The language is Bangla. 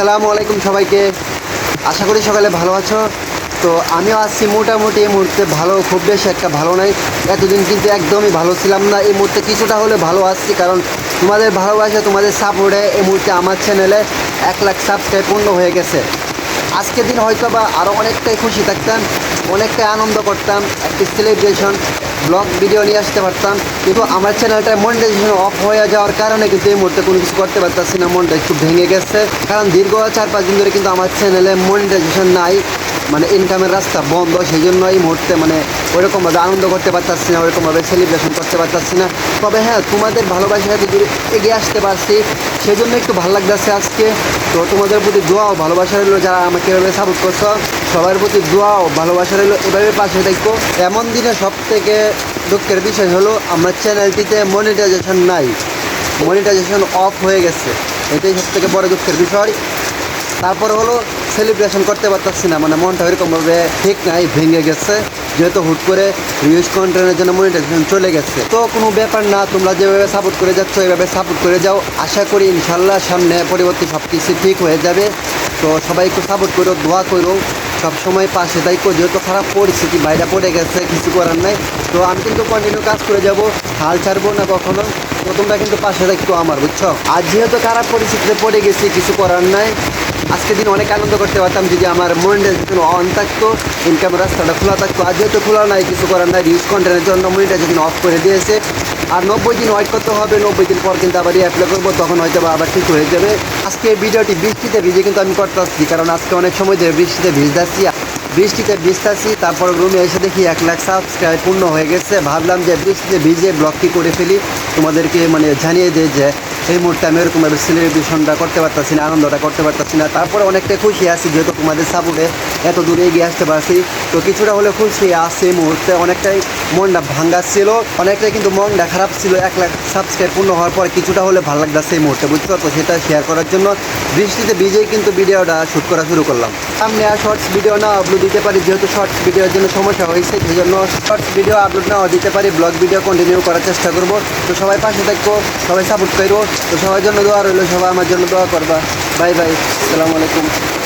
আসসালামু আলাইকুম সবাইকে। আশা করি সকালে ভালো আছো। তো আমিও আসছি মোটামুটি এই মুহূর্তে ভালো, খুব বেশি একটা ভালো নাই। এতদিন কিন্তু একদমই ভালো ছিলাম না। এই মুহূর্তে কিছুটা হলে ভালো আসছি কারণ তোমাদের ভালোবাসা, তোমাদের সাপোর্টে এই মুহূর্তে আমার চ্যানেলে এক লাখ সাবস্ক্রাইব পূর্ণ হয়ে গেছে। আজকের দিন হয়তো বা আরও অনেকটাই খুশি থাকতাম, অনেকটাই আনন্দ করতাম, একটি সেলিব্রেশন ব্লগ ভিডিও নিয়ে আসতে পারতাম। কিন্তু আমার চ্যানেলটা মনিটাইজেশন অফ হয়ে যাওয়ার কারণে কিন্তু এই মুহূর্তে কোনো কিছু করতে পারতাছি না, মনটা একটু ভেঙে গেছে। কারণ দীর্ঘ চার পাঁচ দিন ধরে কিন্তু আমার চ্যানেলে মনিটাইজেশন নাই মানে ইনকামের রাস্তা বন্ধ সেই জন্য এই মুহূর্তে মানে ওইরকমভাবে আনন্দ করতে পারতাছি না, ওইরকমভাবে সেলিব্রেশন করতে পারতাছি না। তবে হ্যাঁ তোমাদের ভালোবাসার সাথে এগিয়ে আসতে পারছি সেই জন্য একটু ভালো লাগতেছে আজকে। তো তোমাদের প্রতি দোয়াও ভালোবাসা রইল, যারা আমাকে এভাবে সাপোর্ট করছ, সবার প্রতি দোয়াও ভালোবাসা রইল, এভাবে পাশে থাকব এমন দিনে সব থেকে দুঃখের বিষয় হলো, আমার চ্যানেলটিতে মনিটাইজেশন নাই। মনিটাইজেশন অফ হয়ে গেছে। এটাই সব থেকে বড় দুঃখের বিষয়। তারপর হলো সেলিব্রেশন করতে পারতাছি না মানে মনটা এরকমভাবে ঠিক নাই, ভেঙে গেছে। যেহেতু হুট করে রিউজ কন্টেন্টের জন্য মনিটাইজেশন চলে গেছে। তো কোনো ব্যাপার না, তোমরা যেভাবে সাপোর্ট করে যাচ্ছ এইভাবে সাপোর্ট করে যাও। আশা করি ইনশাল্লাহ সামনে পরিবর্তী সব কিছু ঠিক হয়ে যাবে। তো সবাই একটু সাপোর্ট করো, দোয়া করো। সব সময় পাশে দায়িত্ব যেহেতু খারাপ পরিস্থিতি, বাইরে পড়ে গেছে, কিছু করার নাই। তো আমি কিন্তু কন্টিনিউ কাজ করে যাব, হাল ছাড়বো না কখনো। তো তোমরা কিন্তু পাশে দায়িত্ব আমার, বুঝছ? আর যেহেতু খারাপ পরিস্থিতিতে পড়ে গেছি, কিছু করার নাই আজকে দিন অনেক আনন্দ করতে পারতাম যদি আমার মনিটাইজেশন অন থাকতো ইনকাম রাস্তাটা খোলা থাকতো। আর যেহেতু খোলা নাই, কিছু করার নাই। রিউজ কন্টেন্টের জন্য মনিটাইজেশন অফ করে দিয়েছে। আর নব্বই দিন ওয়েট করতে হবে, নব্বই দিন পর কিন্তু আবার অ্যাপ্লাই করব, তখন হয়তো আবার ঠিক হয়ে যাবে। আজকে ভিডিওটি বৃষ্টিতে ভিজে কিন্তু আমি করতে আসছি, কারণ আজকে অনেক সময় ধরে বৃষ্টিতে ভিজতেছি বৃষ্টিতে ভিজতেছি, তারপর রুমে এসে দেখি এক লাখ সাবস্ক্রাইব পূর্ণ হয়ে গেছে। ভাবলাম যে বৃষ্টিতে ভিজে ব্লগটি করে ফেলি। তোমাদেরকে মানে জানিয়ে দিই যে এই মুহূর্তে আমি এরকমভাবে সেলিব্রেশনটা করতে পারতাছি না, আনন্দটা করতে পারতাছি না। তারপরে অনেকটা খুশি আছি, যেহেতু তোমাদের সাপোর্টে এত দূরে এগিয়ে আসতে পারছি। তো কিছুটা হলে খুশি আছি এই মুহূর্তে। অনেকটাই মনটা ভাঙ্গা ছিল অনেকটাই কিন্তু মনটা খারাপ ছিল, এক লাখ সাবস্ক্রাইব পূর্ণ হওয়ার পর কিছুটা হলে ভালো লাগতেছে এই মুহূর্তে, বুঝতে পারতো সেটা শেয়ার করার জন্য বৃষ্টিতে ভিজেই কিন্তু ভিডিওটা শ্যুট করা শুরু করলাম। সামনে আর শর্টস ভিডিও না আপলোড দিতে পারি, যেহেতু শর্টস ভিডিওর জন্য সমস্যা হয়েছে সেই জন্য শর্টস ভিডিও আপলোড নাও, দিতে পারি ব্লগ ভিডিও কন্টিনিউ করার চেষ্টা করব। তো সবাই পাশে থাকব সবাই সাপোর্ট করব তো সবার জন্য দোয়া রইল, সবাই আমার জন্য দোয়া করবা। বাই বাই আসসালামু আলাইকুম।